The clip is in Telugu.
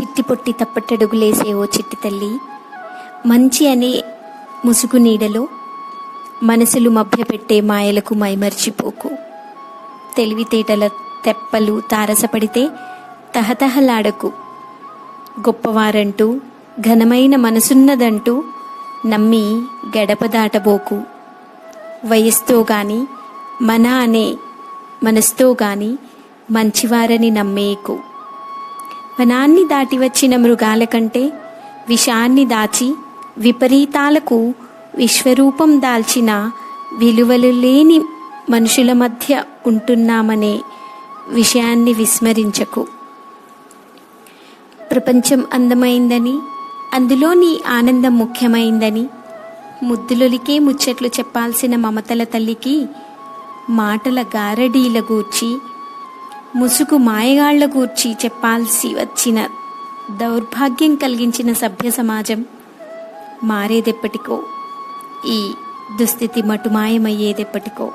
చిట్టి పొట్టి తప్పటడుగులేసే ఓ చిట్టి తల్లి మంచి అనే ముసుగు నీడలో మనసులు మభ్యపెట్టే మాయలకు మైమర్చిపోకు. తెలివితేటల తెప్పలు తారసపడితే తహతహలాడకు. గొప్పవారంటూ ఘనమైన మనసున్నదంటూ నమ్మి గడప దాటబోకు. వయస్తో గాని మన అనే మనసుతో గాని మంచివారని నమ్మేకు. వనాన్ని దాటి వచ్చిన మృగాల కంటే విషాన్ని దాచి విపరీతాలకు విశ్వరూపం దాల్చిన విలువలు లేని మనుషుల మధ్య ఉంటున్నామనే విషయాన్ని విస్మరించకు. ప్రపంచం అందమైందని అందులో నీ ఆనందం ముఖ్యమైందని ముద్దులొలికే ముచ్చట్లు చెప్పాల్సిన మమతల తల్లికి మాటల గారడీల గూర్చి ముసుగు మాయగాళ్ళ గూర్చి చెప్పాల్సి వచ్చిన దౌర్భాగ్యం కలిగించిన సభ్య సమాజం మారేదెప్పటికో ఈ దుస్థితి మటుమాయమయ్యేదెప్పటికో.